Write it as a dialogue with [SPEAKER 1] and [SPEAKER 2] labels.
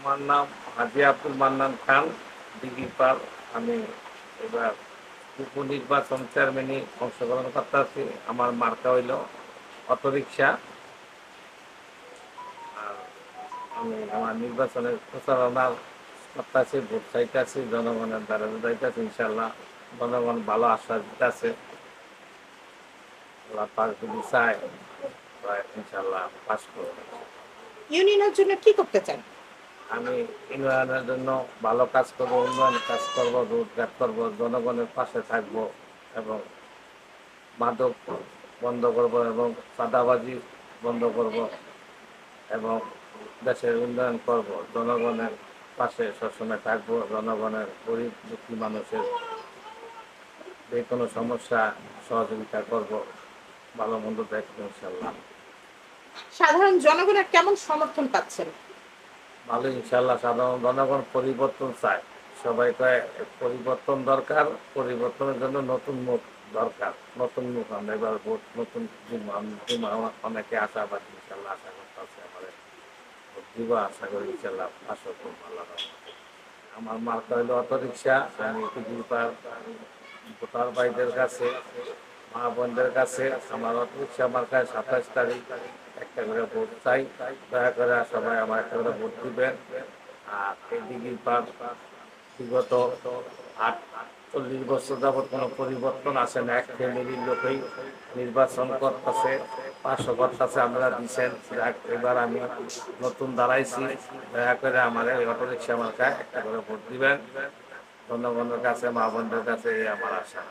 [SPEAKER 1] আমার নাম হাজি আব্দুল মান্নান খান দিঘিপাল আমি এবার উপনির্বাচন চেয়ারম্যানে অংশগ্রহণ করতে আছি আমার মার্কা হইল অটোরিকশা। আর আমি আমার নির্বাচনের প্রচারণার করতে আছি ভোট চাইতে আছি জনগণের দ্বারা যাইতে আছি ইনশাল্লাহ জনগণ ভালো আশ্বাস দিতে আছে যদি চায় ইনশাল্লাহ পাস করব।
[SPEAKER 2] ইউনিয়নের জন্য কি করতে চান?
[SPEAKER 1] আমি উন্নয়নের জন্য ভালো কাজ করব, উন্নয়ন কাজ করব রোজগার করব, জনগণের পাশে থাকব এবং মাদক বন্ধ করব এবং চাঁদাবাজি বন্ধ করব এবং দেশের উন্নয়ন করব, জনগণের পাশে সবসময় থাকব, জনগণের গরিব দুঃখী মানুষের যে কোনো সমস্যা সহযোগিতা করব, ভালো মন্দ দেখব ইনশাল্লাহ।
[SPEAKER 2] সাধারণ জনগণের কেমন সমর্থন পাচ্ছেন?
[SPEAKER 1] ভালো ইনশাল্লাহ সাধারণ জনগণ পরিবর্তন চায় সবাই কয়, পরিবর্তন দরকার, পরিবর্তনের জন্য নতুন মুখ দরকার নতুন মুখ, আমরা এবার ভোট, নতুন। অনেকে আশাবাদী ইনশাল্লাহ আশা আমাদের ভোট দিব, আশা করি ইনশাল্লাহ আশা খুব ভালো আমার মার্কা হলো অটো রিক্সা আমি কুজিপার ভোটার ভাইদের কাছে মা বোনদের কাছে আমার অটো রিক্সা মার্কায় সাতাশ তারিখ একটা করে ভোট চাই। দয়া করে সবাই আমার একটা করে ভোট দিবেন। আর এই দিঘির পার বিগত আট চল্লিশ বছর যাবৎ কোনো পরিবর্তন আসে না। এক ফ্যামিলির লোকেই নির্বাচন করতেছে পাঁচশো করতেছে, আমরা দিচ্ছেন এবার আমি নতুন দাঁড়াইছি। দয়া করে আমার এই অটো রিক্সা মার্কায় একটা করে ভোট দিবেন। বন্ধু বন্ধুর কাছে, মা বোনদের কাছে এই আমার আশা।